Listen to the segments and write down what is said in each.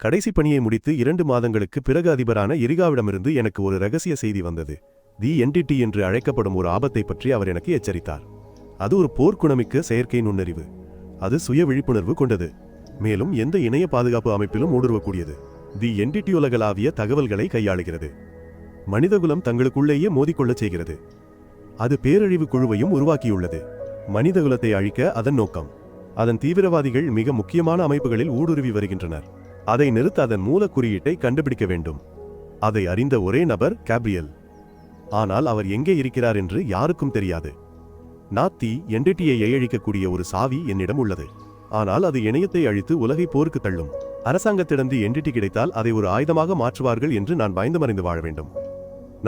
கடைசி பணியை முடித்து இரண்டு மாதங்களுக்கு பிறகு அதிபரான எரிகாவிடமிருந்து எனக்கு ஒரு ரகசிய செய்தி வந்தது. தி என்டிடி என்று அழைக்கப்படும் ஒரு ஆபத்தை பற்றி அவர் எனக்கு எச்சரித்தார். அது ஒரு போர்க்குணமிக்க செயற்கை நுண்ணறிவு. அது சுய விழிப்புணர்வு கொண்டது. மேலும் எந்த இணைய பாதுகாப்பு அமைப்பிலும் ஊடுருவக்கூடியது. தி என்டிடி உலகளாவிய தகவல்களை கையாளுகிறது. மனிதகுலம் தங்களுக்குள்ளேயே மோதிக்கொள்ளச் செய்கிறது. அது பேரழிவு குழுவையும் உருவாக்கியுள்ளது. மனிதகுலத்தை அழிக்க அதன் நோக்கம். அதன் தீவிரவாதிகள் மிக முக்கியமான அமைப்புகளில் ஊடுருவி வருகின்றனர். அதை நிறுத்த அதன் மூல குறியீட்டை கண்டுபிடிக்க வேண்டும். அதை அறிந்த ஒரே நபர் கேப்ரியல். ஆனால் அவர் எங்கே இருக்கிறார் என்று யாருக்கும் தெரியாது. நாத்தி என்டிடியை அழிக்கக்கூடிய ஒரு சாவி என்னிடம் உள்ளது. ஆனால் அது இணையத்தை அழித்து உலகை போருக்கு தள்ளும். அரசாங்கத்திடந்து என்டிடி கிடைத்தால் அதை ஒரு ஆயுதமாக மாற்றுவார்கள் என்று நான் பயந்து மறைந்து வாழ வேண்டும்.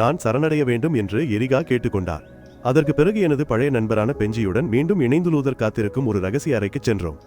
நான் சரணடைய வேண்டும் என்று எரிகா கேட்டுக்கொண்டார். அதற்கு பிறகு எனது பழைய நண்பரான பெஞ்சியுடன் மீண்டும் இணைந்து லூதர் காத்திருக்கும் ஒரு ரகசிய அறைக்கு சென்றோம்.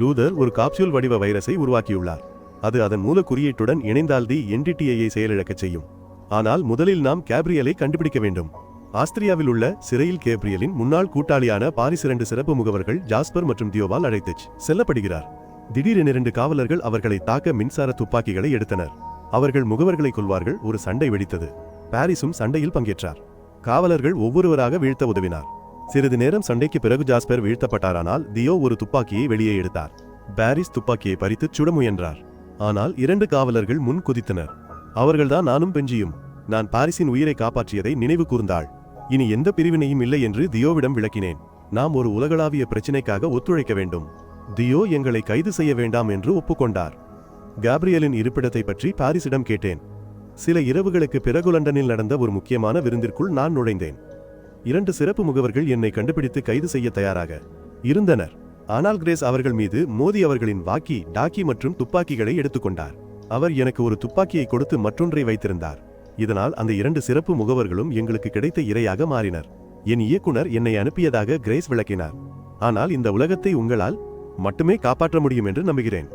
லூதர் ஒரு காப்சியூல் வடிவ வைரஸை உருவாக்கியுள்ளார். அது அதன் மூல குறியீட்டுடன் இணைந்தால்தி என்டிடிஐயை செயலிழக்கச் செய்யும். ஆனால் முதலில் நாம் கேப்ரியலை கண்டுபிடிக்க வேண்டும். ஆஸ்திரியாவில் உள்ள சிறையில் கேப்ரியலின் முன்னாள் கூட்டாளியான பாரிஸ் இரண்டு சிறப்பு முகவர்கள் ஜாஸ்பர் மற்றும் தியோவால் அழைத்துச் செல்லப்படுகிறார். திடீரென இரண்டு காவலர்கள் அவர்களை தாக்க மின்சார துப்பாக்கிகளை எடுத்தனர். அவர்கள் முகவர்களை கொள்வார்கள் ஒரு சண்டை வெடித்தது. பாரிஸும் சண்டையில் பங்கேற்றார். காவலர்கள் ஒவ்வொருவராக வீழ்த்த உதவினார். சிறிது நேரம் சண்டைக்கு பிறகு ஜாஸ்பர் வீழ்த்தப்பட்டாரானால் தியோ ஒரு துப்பாக்கியை வெளியே எடுத்தார். பாரிஸ் துப்பாக்கியை பறித்து சுட முயன்றார். ஆனால் இரண்டு காவலர்கள் முன் குதித்தனர். அவர்கள்தான் நானும் பெஞ்சியும். நான் பாரிஸின் உயிரை காப்பாற்றியதை நினைவு கூர்ந்தாள். இனி எந்த பிரிவினையும் இல்லை என்று தியோவிடம் விளக்கினேன். நாம் ஒரு உலகளாவிய பிரச்சினைக்காக ஒத்துழைக்க வேண்டும். தியோ எங்களை கைது செய்ய வேண்டாம் என்று ஒப்புக்கொண்டார். காப்ரியலின் இருப்பிடத்தை பற்றி பாரிஸிடம் கேட்டேன். சில இரவுகளுக்கு பிறகு லண்டனில் நடந்த ஒரு முக்கியமான விருந்திற்குள் நான் நுழைந்தேன். இரண்டு சிறப்பு முகவர்கள் என்னை கண்டுபிடித்து கைது செய்ய தயாராக இருந்தனர். ஆனால் கிரேஸ் அவர்கள் மீது மோதி அவர்களின் வாக்கி டாக்கி மற்றும் துப்பாக்கிகளை எடுத்துக்கொண்டார். அவர் எனக்கு ஒரு துப்பாக்கியை கொடுத்து மற்றொன்றை வைத்திருந்தார். இதனால் அந்த இரண்டு சிறப்பு முகவர்களும் எங்களுக்கு கிடைத்த இரையாக மாறினர். என் இயக்குனர் என்னை அனுப்பியதாக கிரேஸ் விளக்கினார். ஆனால் இந்த உலகத்தை உங்களால் மட்டுமே காப்பாற்ற முடியும் என்று நம்புகிறேன்.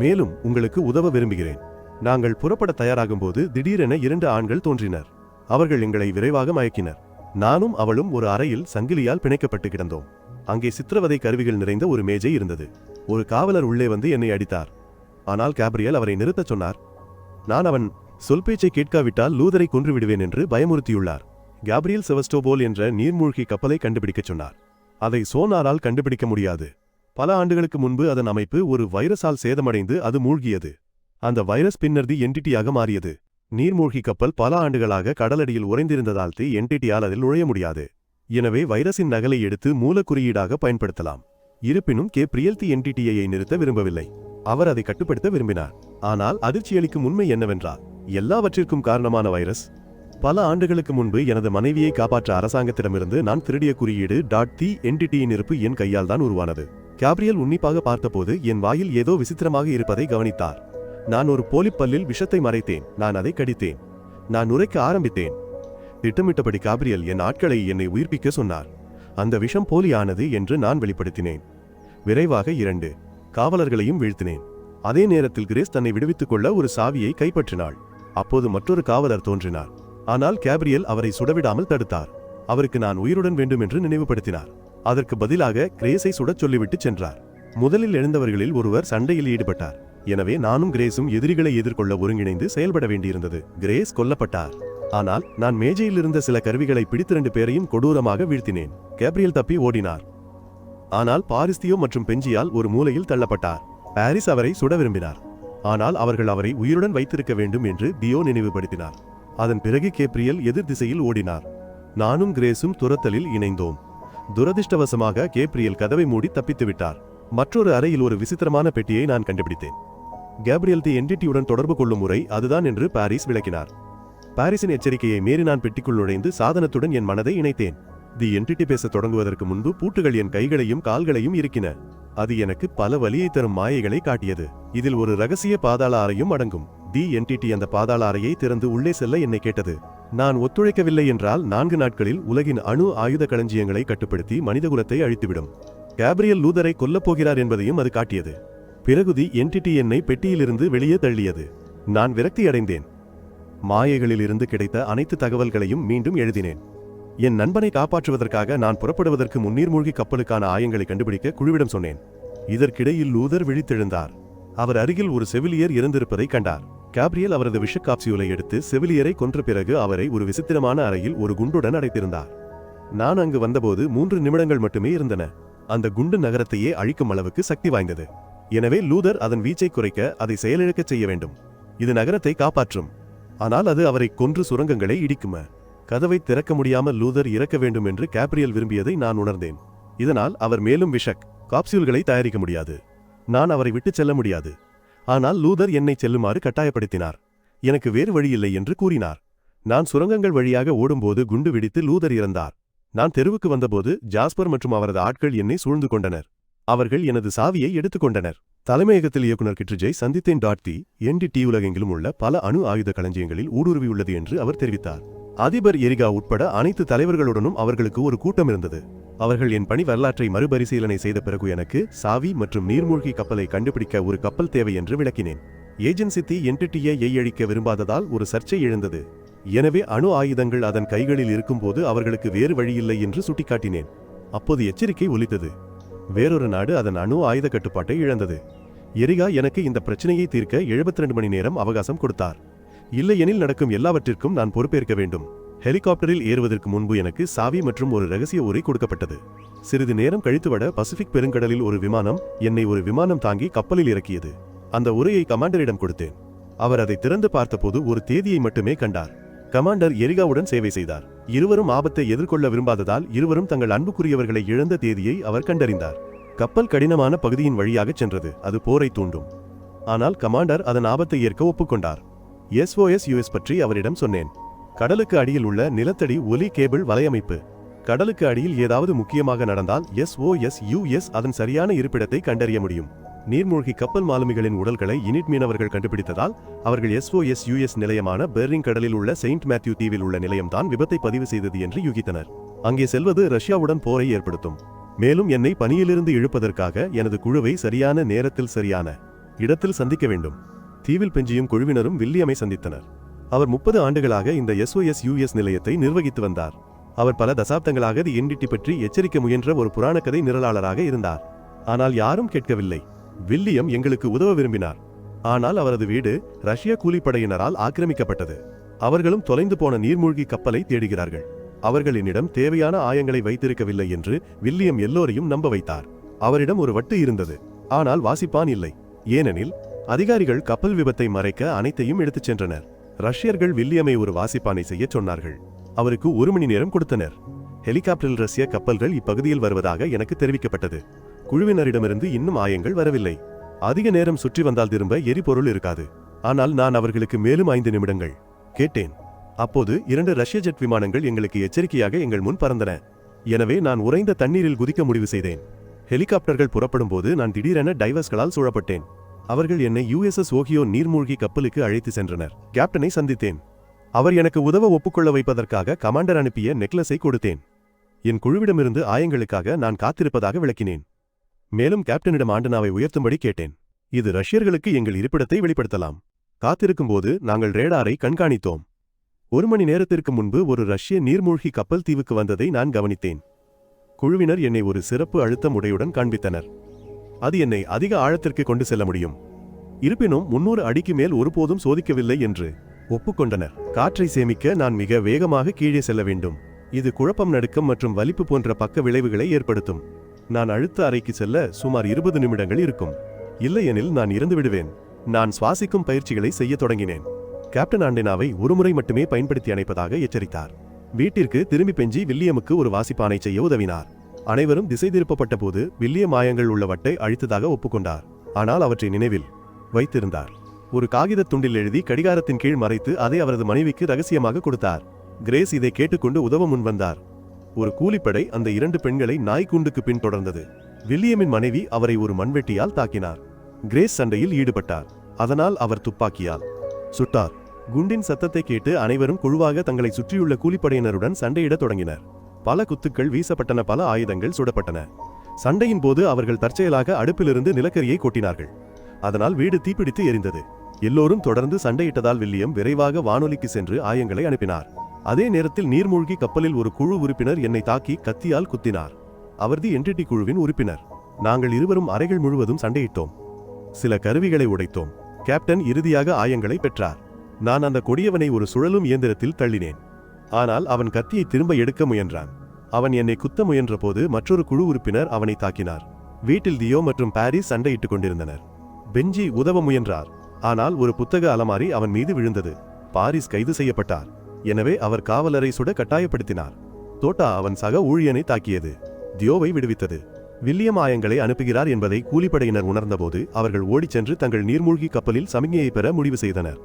மேலும் உங்களுக்கு உதவ விரும்புகிறேன். நாங்கள் புறப்பட தயாராகும்போது திடீரென இரண்டு ஆண்கள் தோன்றினர். அவர்கள் எங்களை விரைவாக மயக்கினர். நானும் அவளும் ஒரு அறையில் சங்கிலியால் பிணைக்கப்பட்டு கிடந்தோம். அங்கே சித்திரவதை கருவிகள் நிறைந்த ஒரு மேஜை இருந்தது. ஒரு காவலர் உள்ளே வந்து என்னை அடித்தார். ஆனால் கேப்ரியல் அவரை நிறுத்தச் சொன்னார். நான் அவன் சொல் பேச்சை கேட்காவிட்டால் லூதரை கொன்று விடுவேன் என்று பயமுறுத்தியுள்ளார். கேப்ரியல் செவஸ்டோபோல் என்ற நீர்மூழ்கி கப்பலை கண்டுபிடிக்கச் சொன்னார். அதை சோனாரால் கண்டுபிடிக்க முடியாது. பல ஆண்டுகளுக்கு முன்பு அதன் அமைப்பு ஒரு வைரஸால் சேதமடைந்து அது மூழ்கியது. அந்த வைரஸ் பின்னர்தி என்டிட்டியாக மாறியது. நீர்மூழ்கி கப்பல் பல ஆண்டுகளாக கடலடியில் உறைந்திருந்ததால் தி என்டிட்டியால் அதில் நுழைய முடியாது. எனவே வைரஸின் நகலை எடுத்து மூலக்குறியீடாக பயன்படுத்தலாம். இருப்பினும் கே பிரியல்தி என்டிடியை நிறுத்த விரும்பவில்லை. அவர் அதை கட்டுப்படுத்த விரும்பினார். ஆனால் அதிர்ச்சியளிக்கும் உண்மை என்னவென்றால் எல்லாவற்றிற்கும் காரணமான வைரஸ். பல ஆண்டுகளுக்கு முன்பு எனது மனைவியை காப்பாற்ற அரசாங்கத்திடமிருந்து நான் திருடிய குறியீடு. டாட் தி என்டிடியின் இருப்பு என் கையால் தான் உருவானது. கேப்ரியல் உன்னிப்பாக பார்த்தபோது என் வாயில் ஏதோ விசித்திரமாக இருப்பதை கவனித்தார். நான் ஒரு போலிப்பல்லில் விஷத்தை மறைத்தேன். நான் அதை கடித்தேன். நான் உரைக்க ஆரம்பித்தேன். திட்டமிட்டபடி காபிரியல் என் ஆட்களை என்னை உயிர்ப்பிக்க சொன்னார். அந்த விஷம் போலியானது என்று நான் வெளிப்படுத்தினேன். விரைவாக இரண்டு காவலர்களையும் வீழ்த்தினேன். அதே நேரத்தில் கிரேஸ் தன்னை விடுவித்துக் கொள்ள ஒரு சாவியை கைப்பற்றினாள். அப்போது மற்றொரு காவலர் தோன்றினார். ஆனால் கேப்ரியல் அவரை சுடவிடாமல் தடுத்தார். அவருக்கு நான் உயிருடன் வேண்டும் என்று நினைவுபடுத்தினார். அதற்கு பதிலாக கிரேஸை சுடச் சொல்லிவிட்டு சென்றார். முதலில் எழுந்தவர்களில் ஒருவர் சண்டையில் ஈடுபட்டார். எனவே நானும் கிரேஸும் எதிரிகளை எதிர்கொள்ள ஒருங்கிணைந்து செயல்பட வேண்டியிருந்தது. கிரேஸ் கொல்லப்பட்டார். ஆனால் நான் மேஜையில் இருந்த சில கருவிகளை பிடித்து ரெண்டு பேரையும் கொடூரமாக வீழ்த்தினேன். கேப்ரியல் தப்பி ஓடினார். ஆனால் பாரிஸ்தியோ மற்றும் பெஞ்சியால் ஒரு மூலையில் தள்ளப்பட்டார். பாரிஸ் அவரை சுட விரும்பினார். ஆனால் அவர்கள் அவரை உயிருடன் வைத்திருக்க வேண்டும் என்று தியோ நினைவுபடுத்தினார். அதன் பிறகு கேப்ரியல் எதிர் திசையில் ஓடினார். நானும் கிரேஸும் துரத்தலில் இணைந்தோம். துரதிர்ஷ்டவசமாக கேப்ரியல் கதவை மூடி தப்பித்து விட்டார். மற்றொரு அறையில் ஒரு விசித்திரமான பெட்டியை நான் கண்டுபிடித்தேன். கேப்ரியல் தி என்டிட்டியுடன் தொடர்பு கொள்ளும் முறை அதுதான் என்று பாரிஸ் விளக்கினார். பாரிஸின் எச்சரிக்கையை மீறி நான் பெட்டிக்குள் நுழைந்து சாதனத்துடன் என் மனதை இணைத்தேன். தி என்டிட்டி பேசத் தொடங்குவதற்கு முன்பு பூட்டுகள் என் கைகளையும் கால்களையும் இருக்கின அது எனக்கு பல வலியை தரும் மாயைகளை காட்டியது. இதில் ஒரு ரகசிய பாதாள அறையும் அடங்கும். தி என்டிடி அந்த பாதாள அறையை திறந்து உள்ளே செல்ல என்னை கேட்டது. நான் ஒத்துழைக்கவில்லை என்றால் நான்கு நாட்களில் உலகின் அணு ஆயுத களஞ்சியங்களை கட்டுப்படுத்தி மனிதகுலத்தை அழித்துவிடும். கேப்ரியல் லூதரை கொல்லப் போகிறார் என்பதையும் அது காட்டியது. பிறகு தி என்னை பெட்டியிலிருந்து வெளியே தள்ளியது. நான் விரக்தி அடைந்தேன் மாயைகளில் இருந்து கிடைத்த அனைத்து தகவல்களையும் மீண்டும் எழுதினேன். என் நண்பனை காப்பாற்றுவதற்காக நான் புறப்படுவதற்கு முன்னீர் மூழ்கி கப்பலுக்கான ஆயங்களை கண்டுபிடிக்க குழுவிடம் சொன்னேன். இதற்கிடையில் லூதர் விழித்தெழுந்தார். அவர் அருகில் ஒரு செவிலியர் இறந்திருப்பதை கண்டார். கேப்ரியல் அவரது விஷ காப்சியூலை எடுத்து செவிலியரை கொன்ற பிறகு அவரை ஒரு விசித்திரமான அறையில் ஒரு குண்டுடன் அடைத்திருந்தார். நான் அங்கு வந்தபோது மூன்று நிமிடங்கள் மட்டுமே இருந்தன. அந்த குண்டு நகரத்தையே அழிக்கும் அளவுக்கு சக்தி வாய்ந்தது. எனவே லூதர் அதன் வீச்சை குறைக்க அதை செயலிழக்கச் செய்ய வேண்டும். இது நகரத்தை காப்பாற்றும். ஆனால் அது அவரை கொன்று சுரங்கங்களை இடிக்கும. கதவை திறக்க முடியாமல் லூதர் இறக்க வேண்டும் என்று கேப்ரியல் விரும்பியதை நான் உணர்ந்தேன். இதனால் அவர் மேலும் விஷக் காப்சியூல்களை தயாரிக்க முடியாது. நான் அவரை விட்டுச் செல்ல முடியாது. ஆனால் லூதர் என்னை செல்லுமாறு கட்டாயப்படுத்தினார். எனக்கு வேறு வழியில்லை என்று கூறினார். நான் சுரங்கங்கள் வழியாக ஓடும்போது குண்டு வெடித்து லூதர் இறந்தார். நான் தெருவுக்கு வந்தபோது ஜாஸ்பர் மற்றும் அவரது ஆட்கள் என்னை சூழ்ந்து கொண்டனர். அவர்கள் எனது சாவியை எடுத்துக்கொண்டனர் தலைமையகத்தில் இயக்குனர் கிட்ரிஜை சந்தித்தேன் டாட் டி என்டி உலகெங்கிலும் உள்ள பல அணு ஆயுத களஞ்சியங்களில் ஊடுருவியுள்ளது என்று அவர் தெரிவித்தார். அதிபர் எரிகா உட்பட அனைத்து தலைவர்களுடனும் அவர்களுக்கு ஒரு கூட்டம் இருந்தது. அவர்கள் என் பணி வரலாற்றை மறுபரிசீலனை செய்த பிறகு எனக்கு சாவி மற்றும் நீர்மூழ்கி கப்பலை கண்டுபிடிக்க ஒரு கப்பல் தேவை என்று விளக்கினேன். ஏஜென்சி தி என்டிட்டியை எய்யழிக்க விரும்பாததால் ஒரு சர்ச்சை எழுந்தது. எனவே அணு ஆயுதங்கள் அதன் கைகளில் இருக்கும்போது அவர்களுக்கு வேறு வழியில்லை என்று சுட்டிக்காட்டினேன். அப்போது எச்சரிக்கை ஒலித்தது. வேறொரு நாடு அதன் அணு ஆயுத கட்டுப்பாட்டை இழந்தது. எரிகா எனக்கு இந்த பிரச்சனையை தீர்க்க 72 மணி நேரம் அவகாசம் கொடுத்தார். இல்லையெனில் நடக்கும் எல்லாவற்றிற்கும் நான் பொறுப்பேற்க வேண்டும். ஹெலிகாப்டரில் ஏறுவதற்கு முன்பு எனக்கு சாவி மற்றும் ஒரு ரகசிய உரை கொடுக்கப்பட்டது. சிறிது நேரம் கழித்துவிட பசிபிக் பெருங்கடலில் ஒரு விமானம் என்னை ஒரு விமானம் தாங்கி கப்பலில் இறக்கியது. அந்த உரையை கமாண்டரிடம் கொடுத்தேன். அவர் அதை திறந்து பார்த்தபோது ஒரு தேதியை மட்டுமே கண்டார். கமாண்டர் எரிகாவுடன் சேவை செய்தார். இருவரும் ஆபத்தை எதிர்கொள்ள விரும்பாததால் இருவரும் தங்கள் அன்புக்குரியவர்களை இழந்த தேதியை அவர் கண்டறிந்தார். கப்பல் கடினமான பகுதியின் வழியாகச் சென்றது. அது போரை தூண்டும். ஆனால் கமாண்டர் அதன் ஆபத்தை ஏற்க ஒப்புக்கொண்டார். எஸ்ஓஎஸ் யுஎஸ் பற்றி அவரிடம் சொன்னேன். கடலுக்கு அடியில் உள்ள நிலத்தடி ஒலி கேபிள் வலையமைப்பு. கடலுக்கு அடியில் ஏதாவது முக்கியமாக நடந்தால் எஸ்ஓஎஸ் யுஎஸ் அதன் சரியான இருப்பிடத்தை கண்டறிய முடியும். நீர்மூழ்கி கப்பல் மாலுமிகளின் உடல்களை இனிட் மீனவர்கள் கண்டுபிடித்ததால் அவர்கள் எஸ்ஓஎஸ் யுஎஸ் நிலையமான பெர்ரிங் கடலில் உள்ள செயின்ட் மேத்யூ தீவில் உள்ள நிலையம்தான் விபத்தை பதிவு செய்தது என்று யூகித்தனர். அங்கே செல்வது ரஷ்யாவுடன் போரை ஏற்படுத்தும். மேலும் என்னை பணியிலிருந்து இழுப்பதற்காக எனது குழுவை சரியான நேரத்தில் சரியான இடத்தில் சந்திக்க வேண்டும். தீவில் பெஞ்சியும் குழுவினரும் வில்லியமை சந்தித்தனர். அவர் முப்பது ஆண்டுகளாக இந்த எஸ்ஓஎஸ் யுஎஸ் நிலையத்தை நிர்வகித்து வந்தார். அவர் பல தசாப்தங்களாக தி என்டிடி பற்றி எச்சரிக்க முயன்ற ஒரு புராணக்கதை நிரலாளராக இருந்தார். ஆனால் யாரும் கேட்கவில்லை. வில்லியம் எங்களுக்கு உதவ விரும்பினார். ஆனால் அவரது வீடு ரஷ்ய கூலிப்படையினரால் ஆக்கிரமிக்கப்பட்டது. அவர்களும் தொலைந்து போன நீர்மூழ்கி கப்பலை தேடுகிறார்கள். அவர்கள் என்னிடம் தேவையான ஆயங்களை வைத்திருக்கவில்லை என்று வில்லியம் எல்லோரையும் நம்ப வைத்தார். அவரிடம் ஒரு வட்டு இருந்தது. ஆனால் வாசிப்பான் இல்லை. ஏனெனில் அதிகாரிகள் கப்பல் விபத்தை மறைக்க அனைத்தையும் எடுத்துச் சென்றனர். ரஷ்யர்கள் வில்லியமை ஒரு வாசிப்பானை செய்யச் சொன்னார்கள். அவருக்கு ஒரு மணி நேரம் கொடுத்தனர். ஹெலிகாப்டரில் ரஷ்ய கப்பல்கள் இப்பகுதியில் வருவதாக எனக்கு தெரிவிக்கப்பட்டது. குழுவினரிடமிருந்து இன்னும் ஆயங்கள் வரவில்லை. அதிக நேரம் சுற்றி வந்தால் திரும்ப எரிபொருள் இருக்காது. ஆனால் நான் அவர்களுக்கு மேலும் ஐந்து நிமிடங்கள் கேட்டேன். அப்போது இரண்டு ரஷ்ய ஜெட் விமானங்கள் எங்களுக்கு எச்சரிக்கையாக எங்கள் முன் பறந்தன. எனவே நான் உறைந்த தண்ணீரில் குதிக்க முடிவு செய்தேன். ஹெலிகாப்டர்கள் புறப்படும் போது நான் திடீரென டைவர்ஸ்களால் சூழப்பட்டேன். அவர்கள் என்னை யுஎஸ்எஸ் ஓகியோ நீர்மூழ்கி கப்பலுக்கு அழைத்து சென்றனர். கேப்டனை சந்தித்தேன். அவர் எனக்கு உதவ ஒப்புக்கொள்ள வைப்பதற்காக கமாண்டர் அனுப்பிய நெக்லஸை கொடுத்தேன். என் குழுவிடமிருந்து ஆயங்களுக்காக நான் காத்திருப்பதாக விளக்கினேன். மேலும் கேப்டனிடம் ஆண்டனாவை உயர்த்தும்படி கேட்டேன். இது ரஷ்யர்களுக்கு எங்கள் இருப்பிடத்தை வெளிப்படுத்தலாம். காத்திருக்கும்போது நாங்கள் ரேடாரை கண்காணித்தோம். ஒரு மணி நேரத்திற்கு முன்பு ஒரு ரஷ்ய நீர்மூழ்கி கப்பல் தீவுக்கு வந்ததை நான் கவனித்தேன். குழுவினர் என்னை ஒரு சிறப்பு அழுத்தம் உடையுடன் காண்பித்தனர். அது என்னை அதிக ஆழத்திற்கு கொண்டு செல்ல முடியும். இருப்பினும் முன்னூறு அடிக்கு மேல் ஒருபோதும் சோதிக்கவில்லை என்று ஒப்புக்கொண்டனர். காற்றை சேமிக்க நான் மிக வேகமாக கீழே செல்ல வேண்டும். இது குழப்பம் நடுக்கம் மற்றும் வலிப்பு போன்ற பக்க விளைவுகளை ஏற்படுத்தும். நான் அழுத்த அறைக்கு செல்ல சுமார் இருபது நிமிடங்கள் இருக்கும். இல்லையெனில் நான் இறந்து விடுவேன். நான் சுவாசிக்கும் பயிற்சிகளை செய்யத் தொடங்கினேன். கேப்டன் ஆண்டெனாவை ஒருமுறை மட்டுமே பயன்படுத்தி அணைப்பதாக எச்சரித்தார். வீட்டிற்கு திரும்பி பெஞ்சி வில்லியமுக்கு ஒரு வாசிப்பானை செய்ய உதவினார். அனைவரும் திசை திருப்பப்பட்ட போது வில்லியம் மாயங்கள் உள்ள வட்டை அழித்ததாக ஒப்புக்கொண்டார். ஆனால் அவற்றை நினைவில் வைத்திருந்தார். ஒரு காகிதத் துண்டில் எழுதி கடிகாரத்தின் கீழ் மறைத்து அதை அவரது மனைவிக்கு ரகசியமாக கொடுத்தார். கிரேஸ் இதை கேட்டுக்கொண்டு உதவ முன்வந்தார் ஒரு கூலிப்படை அந்த இரண்டு பெண்களை நாய்க்குண்டுக்கு பின் தொடர்ந்தது. வில்லியமின் மனைவி அவரை ஒரு மண்வெட்டியால் தாக்கினார். கிரேஸ் சண்டையில் ஈடுபட்டார். அதனால் அவர் துப்பாக்கியால். சுட்டார். குண்டின் சத்தத்தை கேட்டு அனைவரும் குழுவாக தங்களை சுற்றியுள்ள கூலிப்படையினருடன் சண்டையிடத் தொடங்கினர். பல குத்துக்கள் வீசப்பட்டன பல ஆயுதங்கள் சுடப்பட்டன. சண்டையின் போது அவர்கள் தற்செயலாக அடுப்பிலிருந்து நிலக்கரியை கொட்டினார்கள். அதனால் வீடு தீப்பிடித்து எரிந்தது. எல்லோரும் தொடர்ந்து சண்டையிட்டதால் வில்லியம் விரைவாக வானொலிக்கு சென்று ஆயங்களை அனுப்பினார். அதே நேரத்தில் நீர்மூழ்கி கப்பலில் ஒரு குழு உறுப்பினர் என்னை தாக்கி கத்தியால் குத்தினார். அவர் தி என்டிடி குழுவின் உறுப்பினர். நாங்கள் இருவரும் அறைகள் முழுவதும் சண்டையிட்டோம். சில கருவிகளை உடைத்தோம். கேப்டன் இறுதியாக ஆயங்களை பெற்றார். நான் அந்த கொடியவனை ஒரு சுழலும் இயந்திரத்தில் தள்ளினேன். ஆனால் அவன் கத்தியை திரும்ப எடுக்க முயன்றான். அவன் என்னை குத்த முயன்றபோது மற்றொரு குழு உறுப்பினர் அவனை தாக்கினார். வீட்டில் தியோ மற்றும் பாரிஸ் சண்டையிட்டுக் கொண்டிருந்தனர். பெஞ்சி உதவ முயன்றார். ஆனால் ஒரு புத்தக அலமாரி அவன் மீது விழுந்தது. பாரிஸ் கைது செய்யப்பட்டார். எனவே அவர் காவலரை சுட கட்டாயப்படுத்தினார். தோட்டா அவன் சக ஊழியனை தாக்கியது. தியோவை விடுவித்தது. வில்லியம் ஆயங்களை அனுப்புகிறார் என்பதை கூலிப்படையினர் உணர்ந்தபோது அவர்கள் ஓடிச் சென்று தங்கள் நீர்மூழ்கி கப்பலில் சமிகையை பெற முடிவு செய்தனர்.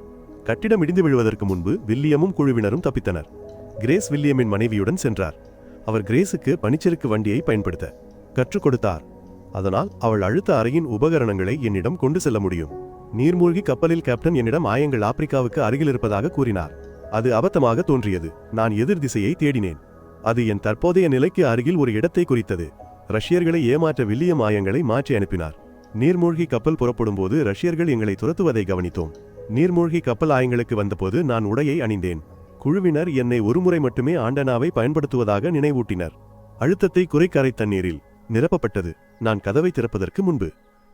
கட்டிடம் இடிந்து விழுவதற்கு முன்பு வில்லியமும் குழுவினரும் தப்பித்தனர். கிரேஸ் வில்லியமின் மனைவியுடன் சென்றார். அவர் கிரேஸுக்கு பனிச்சறுக்கு வண்டியை பயன்படுத்த கற்றுக் கொடுத்தார். அதனால் அவள் அழுத்த அறையின் உபகரணங்களை என்னிடம் கொண்டு செல்ல முடியும். நீர்மூழ்கி கப்பலில் கேப்டன் என்னிடம் ஆயங்கள் ஆப்பிரிக்காவுக்கு அருகில் இருப்பதாக கூறினார். அது அபத்தமாக தோன்றியது. நான் எதிர் திசையை தேடினேன். அது என் தற்போதைய நிலைக்கு அருகில் ஒரு இடத்தை குறித்தது. ரஷ்யர்களை ஏமாற்ற வில்லியம் ஆயங்களை மாற்றி அனுப்பினார். நீர்மூழ்கி கப்பல் புறப்படும்போது ரஷ்யர்கள் எங்களை துரத்துவதை கவனித்தோம். நீர்மூழ்கி கப்பல் ஆயங்களுக்கு வந்தபோது நான் உடையை அணிந்தேன். குழுவினர் என்னை ஒருமுறை மட்டுமே ஆண்டனாவை பயன்படுத்துவதாக நினைவூட்டினர். அழுத்தத்தை குறைக்கரை தண்ணீரில் நிரப்பப்பட்டது. நான் கதவை திறப்பதற்கு முன்பு.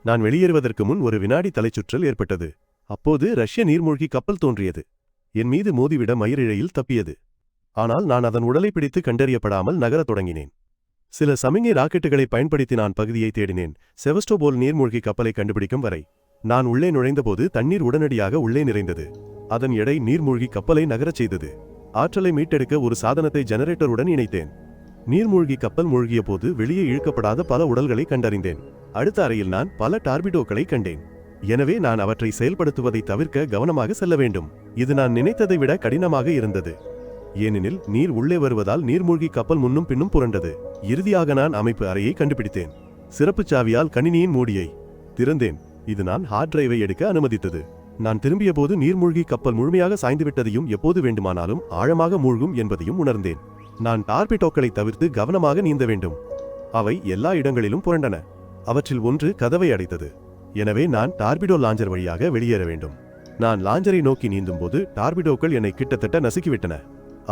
நான் வெளியேறுவதற்கு முன் ஒரு வினாடி தலைச்சுற்றல் ஏற்பட்டது. அப்போது ரஷ்ய நீர்மூழ்கி கப்பல் தோன்றியது. என் மீது மோதிவிட மயிரிழையில் தப்பியது. ஆனால் நான் அதன் உடலை பிடித்து கண்டறியப்படாமல் நகரத் தொடங்கினேன். சில சமிங்கை ராக்கெட்டுகளை பயன்படுத்தி நான் பகுதியை தேடினேன். செவஸ்டோபோல் நீர்மூழ்கி கப்பலை கண்டுபிடிக்கும் வரை நான் உள்ளே நுழைந்தபோது தண்ணீர் உடனடியாக உள்ளே நிறைந்தது. அதன் எடை நீர்மூழ்கி கப்பலை நகரச் செய்தது. ஆற்றலை மீட்டெடுக்க ஒரு சாதனத்தை ஜெனரேட்டருடன் இணைத்தேன். நீர்மூழ்கி கப்பல் மூழ்கிய போது வெளியே இழுக்கப்படாத பல உடல்களை கண்டறிந்தேன். அடுத்த அறையில் நான் பல டார்பிடோக்களை கண்டேன். எனவே நான் அவற்றை செயல்படுத்துவதை தவிர்க்க கவனமாக செல்ல வேண்டும். இது நான் நினைத்ததை விட கடினமாக இருந்தது. ஏனெனில் நீர் உள்ளே வருவதால் நீர்மூழ்கி கப்பல் முன்னும் பின்னும் புரண்டது. இறுதியாக நான் அமைப்பு அறையை கண்டுபிடித்தேன். சிறப்புச் சாவியால் கணினியின் மூடியை திறந்தேன். இது நான் ஹார்ட் டிரைவை எடுக்க அனுமதித்தது. நான் திரும்பிய போது நீர்மூழ்கி கப்பல் முழுமையாக சாய்ந்துவிட்டதையும் எப்போது வேண்டுமானாலும் ஆழமாக மூழ்கும் என்பதையும் உணர்ந்தேன். நான் டார்பிடோக்களை தவிர்த்து கவனமாக நீந்த வேண்டும். அவை எல்லா இடங்களிலும் புரண்டன. அவற்றில் ஒன்று கதவை அடைத்தது. எனவே நான் டார்பிடோ லாஞ்சர் வழியாக வெளியேற வேண்டும். நான் லாஞ்சரை நோக்கி நீந்தும்போது டார்பிடோக்கள் என்னை கிட்டத்தட்ட நசுக்கிவிட்டன.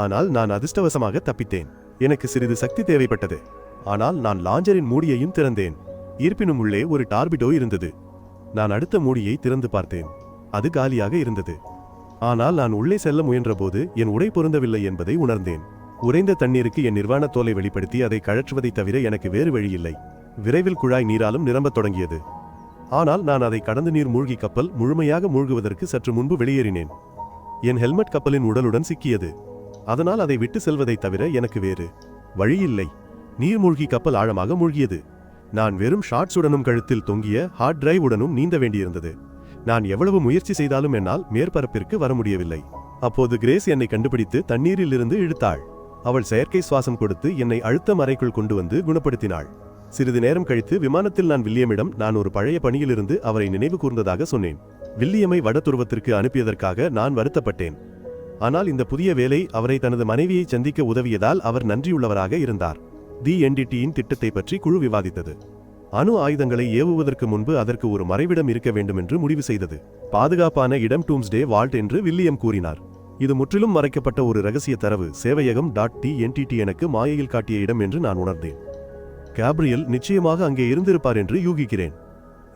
ஆனால் நான் அதிர்ஷ்டவசமாக தப்பித்தேன். எனக்கு சிறிது சக்தி தேவைப்பட்டது. ஆனால் நான் லாஞ்சரின் மூடியையும் திறந்தேன். இருப்பினும் உள்ளே ஒரு டார்பிடோ இருந்தது. நான் அடுத்த மூடியை திறந்து பார்த்தேன். அது காலியாக இருந்தது. ஆனால் நான் உள்ளே செல்ல முயன்றபோது என் உடை பொருந்தவில்லை என்பதை உணர்ந்தேன். உறைந்த தண்ணீருக்கு என் நிர்வாண தோலை வெளிப்படுத்தி அதை கழற்றுவதை தவிர எனக்கு வேறு வழியில்லை. விரைவில் குழாய் நீராலும் நிரம்பத் தொடங்கியது. ஆனால் நான் அதை கடந்து நீர் மூழ்கி கப்பல் முழுமையாக மூழ்குவதற்கு சற்று முன்பு வெளியேறினேன். என் ஹெல்மெட் கப்பலின் உடலுடன் சிக்கியது. அதனால் அதை விட்டு செல்வதைத் தவிர எனக்கு வேறு வழியில்லை. நீர்மூழ்கி கப்பல் ஆழமாக மூழ்கியது. நான் வெறும் ஷார்ட்ஸுடனும் கழுத்தில் தொங்கிய ஹார்ட் டிரைவ் உடனும் நீந்த வேண்டியிருந்தது. நான் எவ்வளவு முயற்சி செய்தாலும் என்னால் மேற்பரப்பிற்கு வர முடியவில்லை. அப்போது கிரேஸ் என்னை கண்டுபிடித்து தண்ணீரிலிருந்து இழுத்தாள். அவள் செயற்கை சுவாசம் கொடுத்து என்னை அழுத்த மறைக்குள் கொண்டு வந்து குணப்படுத்தினாள். சிறிது நேரம் கழித்து விமானத்தில் நான் வில்லியமிடம் நான் ஒரு பழைய பணியிலிருந்து அவரை நினைவு கூர்ந்ததாக சொன்னேன். வில்லியமை வடதுருவத்திற்கு அனுப்பியதற்காக நான் வருத்தப்பட்டேன். ஆனால் இந்த புதிய வேலை அவரை தனது மனைவியை சந்திக்க உதவியதால் அவர் நன்றியுள்ளவராக இருந்தார். தி என்டிடியின் திட்டத்தை பற்றி குழு விவாதித்தது. அணு ஆயுதங்களை ஏவுவதற்கு முன்பு அதற்கு ஒரு மறைவிடம் இருக்க வேண்டும் என்று முடிவு செய்தது. பாதுகாப்பான இடம் டூம்ஸ்டே வால்ட் என்று வில்லியம் கூறினார். இது முற்றிலும் மறைக்கப்பட்ட ஒரு ரகசிய தரவு சேவையகம் டாட் டி என்டிடி எனக்கு மாயையில் காட்டிய இடம் என்று நான் உணர்ந்தேன். கேப்ரியல் நிச்சயமாக அங்கே இருந்திருப்பார் என்று யூகிக்கிறேன்.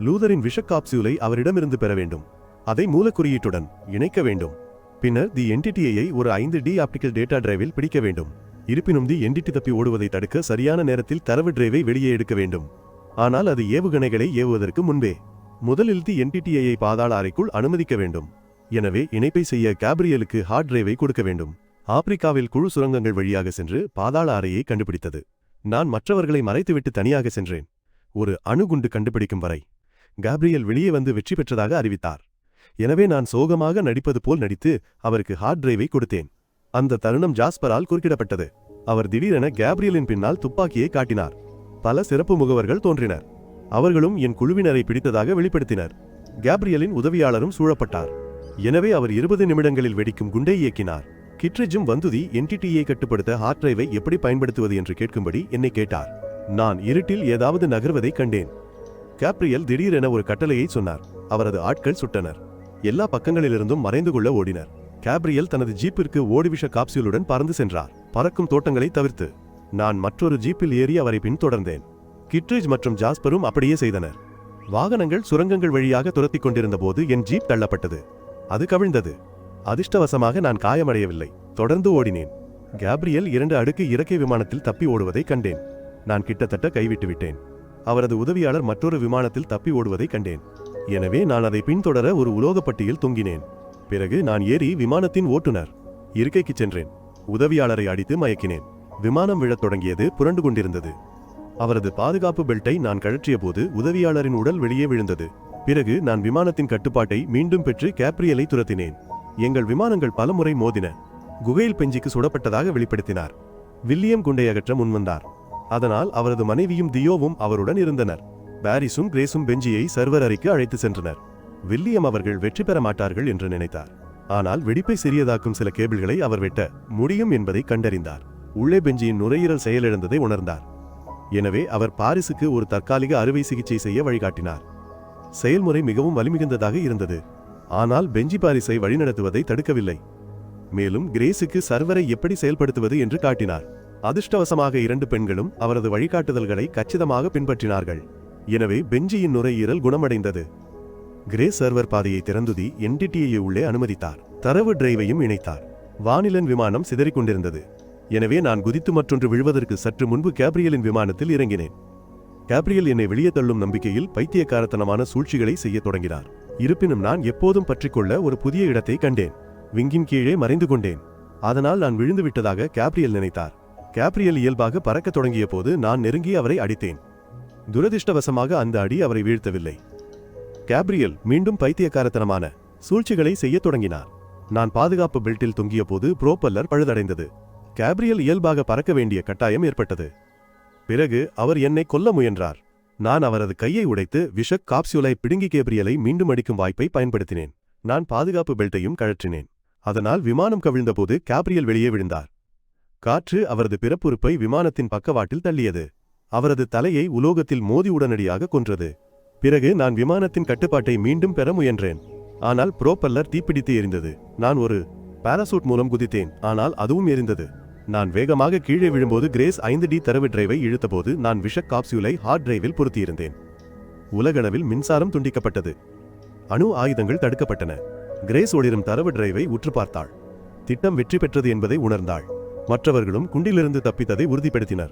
லூதரின் விஷ காப்சியூலை அவரிடமிருந்து பெற வேண்டும். அதை மூலக்குறியீட்டுடன் இணைக்க வேண்டும். பின்னர் தி என்டிடியை ஒரு ஐந்து டி ஆப்டிக்கல் டேட்டா டிரைவில் பிடிக்க வேண்டும். இருப்பினும் தி என்டிடி தப்பி ஓடுவதை தடுக்க சரியான நேரத்தில் தரவு டிரைவை வெளியே எடுக்க வேண்டும். ஆனால் அது ஏவுகணைகளை ஏவுவதற்கு முன்பே. முதலில் தி என்டிடிஐயை பாதாள அறைக்குள் அனுமதிக்க வேண்டும். எனவே இணைப்பை செய்ய கேப்ரியலுக்கு ஹார்ட் டிரைவை கொடுக்க வேண்டும். ஆப்பிரிக்காவில் குழு சுரங்கங்கள் வழியாக சென்று பாதாள அறையை கண்டுபிடித்தது. நான் மற்றவர்களை மறைத்துவிட்டு தனியாக சென்றேன். ஒரு அணுகுண்டு கண்டுபிடிக்கும் வரை. கேப்ரியல் வெளியே வந்து வெற்றி பெற்றதாக அறிவித்தார். எனவே நான் சோகமாக நடிப்பது போல் நடித்து அவருக்கு ஹார்ட் டிரைவை கொடுத்தேன். அந்த தருணம் ஜாஸ்பரால் குறுக்கிடப்பட்டது. அவர் திடீரென கேப்ரியலின் பின்னால் துப்பாக்கியை காட்டினார். பல சிறப்பு முகவர்கள் தோன்றினர். அவர்களும் என் குழுவினரை பிடித்ததாக வெளிப்படுத்தினர். கேப்ரியலின் உதவியாளரும் சூழப்பட்டார். எனவே அவர் இருபது நிமிடங்களில் வெடிக்கும் குண்டை இயக்கினார். கிட்ரிஜும் வந்துதி என்டிடியை கட்டுப்படுத்த ஹார்ட் டிரைவை எப்படி பயன்படுத்துவது என்று கேட்கும்படி என்னை கேட்டார். நான் இருட்டில் ஏதாவது நகர்வதை கண்டேன். கேப்ரியல் திடீரென ஒரு கட்டளையை சொன்னார். அவரது ஆட்கள் சுட்டனர். எல்லா பக்கங்களிலிருந்தும் மறைந்து கொள்ள ஓடினர். கேப்ரியல் தனது ஜீப்பிற்கு ஓடிவிஷ காப்சியலுடன் பறந்து சென்றார். பறக்கும் தோட்டங்களை தவிர்த்து நான் மற்றொரு ஜீப்பில் ஏறி அவரை பின்தொடர்ந்தேன். கிட்ரிஜ் மற்றும் ஜாஸ்பரும் அப்படியே செய்தனர். வாகனங்கள் சுரங்கங்கள் வழியாக துரத்தி கொண்டிருந்த போது என் ஜீப் தள்ளப்பட்டது. அது கவிழ்ந்தது. அதிர்ஷ்டவசமாக நான் காயமடையவில்லை. தொடர்ந்து ஓடினேன். கேப்ரியல் இரண்டு அடுக்கு இறக்கை விமானத்தில் தப்பி ஓடுவதை கண்டேன். நான் கிட்டத்தட்ட கைவிட்டு விட்டேன். அவரது உதவியாளர் மற்றொரு விமானத்தில் தப்பி ஓடுவதை கண்டேன். எனவே நான் அதை பின்தொடர ஒரு உலோகப்பட்டியில் தொங்கினேன். பிறகு நான் ஏறி விமானத்தின் ஓட்டுநர் இருக்கைக்கு சென்றேன். உதவியாளரை அடித்து மயக்கினேன். விமானம் விழத் தொடங்கியது புரண்டு கொண்டிருந்தது. அவரது பாதுகாப்பு பெல்ட்டை நான் கழற்றியபோது உதவியாளரின் உடல் வெளியே விழுந்தது. பிறகு நான் விமானத்தின் கட்டுப்பாட்டை மீண்டும் பெற்று கேப்ரியலை துரத்தினேன். எங்கள் விமானங்கள் பலமுறை மோதின. குகையில் பெஞ்சிக்கு சுடப்பட்டதாக வெளிப்படுத்தினார். வில்லியம் குண்டை அகற்ற முன்வந்தார். அதனால் அவரது மனைவியும் தியோவும் அவருடன் இருந்தனர். பாரிஸும் கிரேஸும் பெஞ்சியை சர்வர் அறைக்கு அழைத்து சென்றனர். வில்லியம் அவர்கள் வெற்றி பெற மாட்டார்கள் என்று நினைத்தார். ஆனால் வெடிப்பை சிறியதாக்கும் சில கேபிள்களை அவர் வெட்ட முடியும் என்பதை கண்டறிந்தார். உள்ளே பெஞ்சியின் நுரையீரல் செயலிழந்ததை உணர்ந்தார். எனவே அவர் பாரிஸுக்கு ஒரு தற்காலிக அறுவை சிகிச்சை செய்ய வழிகாட்டினார். செயல்முறை மிகவும் வலிமிகுந்ததாக இருந்தது. ஆனால் பெஞ்சி பாரிஸை வழிநடத்துவதை தடுக்கவில்லை. மேலும் கிரேஸுக்கு சர்வரை எப்படி செயல்படுத்துவது என்று காட்டினார். அதிர்ஷ்டவசமாக இரண்டு பெண்களும் அவரது வழிகாட்டுதல்களை கச்சிதமாக பின்பற்றினார்கள். எனவே பெஞ்சியின் நுரையீரல் குணமடைந்தது. கிரே சர்வர் பாதையை திறந்துதி என்டிடியை உள்ளே அனுமதித்தார். தரவு டிரைவையும் இணைத்தார். வானிலன் விமானம் சிதறிக் கொண்டிருந்தது எனவே நான் குதித்து மற்றொன்று விழுவதற்கு சற்று முன்பு கேப்ரியலின் விமானத்தில் இறங்கினேன். கேப்ரியல் என்னை வெளியே தள்ளும் நம்பிக்கையில் பைத்தியக்காரத்தனமான சூழ்ச்சிகளை செய்யத் தொடங்கினார். இருப்பினும் நான் எப்போதும் பற்றிக்கொள்ள ஒரு புதிய இடத்தை கண்டேன். விங்கின் கீழே மறைந்து கொண்டேன். அதனால் நான் விழுந்து விட்டதாக கேப்ரியல் நினைத்தார். கேப்ரியல் இயல்பாக பறக்க தொடங்கிய போது நான் நெருங்கி அவரை அடித்தேன். துரதிர்ஷ்டவசமாக அந்த அடி அவரை வீழ்த்தவில்லை. கேப்ரியல் மீண்டும் பைத்தியக்காரத்தனமான சூழ்ச்சிகளை செய்யத் தொடங்கினார். நான் பாதுகாப்பு பெல்ட்டில் தொங்கிய போது புரோப்பல்லர் பழுதடைந்தது. கேப்ரியல் இயல்பாக பறக்க வேண்டிய கட்டாயம் ஏற்பட்டது. பிறகு அவர் என்னை கொல்ல முயன்றார். நான் அவரது கையை உடைத்து விஷக் காப்சியூலை பிடுங்கி கேப்ரியலை மீண்டும் அடிக்கும் வாய்ப்பை பயன்படுத்தினேன். நான் பாதுகாப்பு பெல்ட்டையும் கழற்றினேன். அதனால் விமானம் கவிழ்ந்தபோது கேப்ரியல் வெளியே விழுந்தார். காற்று அவரது பிறப்புறுப்பை விமானத்தின் பக்கவாட்டில் தள்ளியது. அவரது தலையை உலோகத்தில் மோதி உடனடியாக கொன்றது. பிறகு நான் விமானத்தின் கட்டுப்பாட்டை மீண்டும் பெற முயன்றேன். ஆனால் புரோப்பல்லர் தீப்பிடித்து எரிந்தது. நான் ஒரு பாராசூட் மூலம் குதித்தேன். ஆனால் அதுவும் எரிந்தது. நான் வேகமாக கீழே விழும்போது கிரேஸ் ஐந்து டி தரவு டிரைவை இழுத்தபோது நான் விஷக் காப்சியூலை ஹார்ட் டிரைவில் பொருத்தியிருந்தேன். உலகளவில் மின்சாரம் துண்டிக்கப்பட்டது. அணு ஆயுதங்கள் தடுக்கப்பட்டன. கிரேஸ் ஒளிரும் தரவு டிரைவை உற்று பார்த்தாள். திட்டம் வெற்றி பெற்றது என்பதை உணர்ந்தாள். மற்றவர்களும் குண்டிலிருந்து தப்பித்ததை உறுதிப்படுத்தினர்.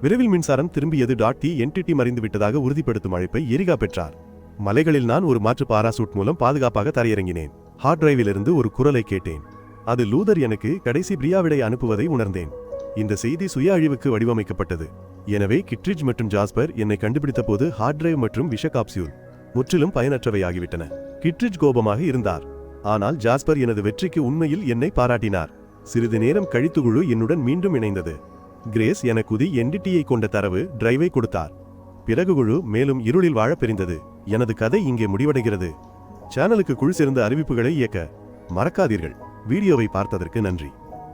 விரைவில் மின்சாரம் திரும்பியது டாட் டி என்டிடி மறைந்து விட்டதாக உறுதிப்படுத்தும் அழைப்பை எரிகா பெற்றார். மலைகளில் நான் ஒரு மாற்று பாராசூட் மூலம் பாதுகாப்பாக தரையிறங்கினேன். ஹார்ட் டிரைவிலிருந்து ஒரு குரலை கேட்டேன். அது லூதர் எனக்கு கடைசி பிரியாவிடை அனுப்புவதை உணர்ந்தேன். இந்த செய்தி சுய அழிவுக்கு வடிவமைக்கப்பட்டது. எனவே கிட்ரிட்ஜ் மற்றும் ஜாஸ்பர் என்னை கண்டுபிடித்த போது ஹார்ட் டிரைவ் மற்றும் விஷ காப்சியூல் முற்றிலும் பயனற்றவை ஆகிவிட்டன. கிட்ரிட்ஜ் கோபமாக இருந்தார். ஆனால் ஜாஸ்பர் எனது வெற்றிக்கு உண்மையில் என்னை பாராட்டினார். சிறிது நேரம் கழித்து குழு என்னுடன் மீண்டும் இணைந்தது. கிரேஸ் எனக்குதி என்டிடியை கொண்ட தரவு டிரைவை கொடுத்தார். பிறகு குழு மேலும் இருளில் வாழ பிரிந்தது. எனது கதை இங்கே முடிவடைகிறது. சேனலுக்கு குழு சேர்ந்த அறிவிப்புகளை இயக்க மறக்காதீர்கள். வீடியோவை பார்த்ததற்கு நன்றி.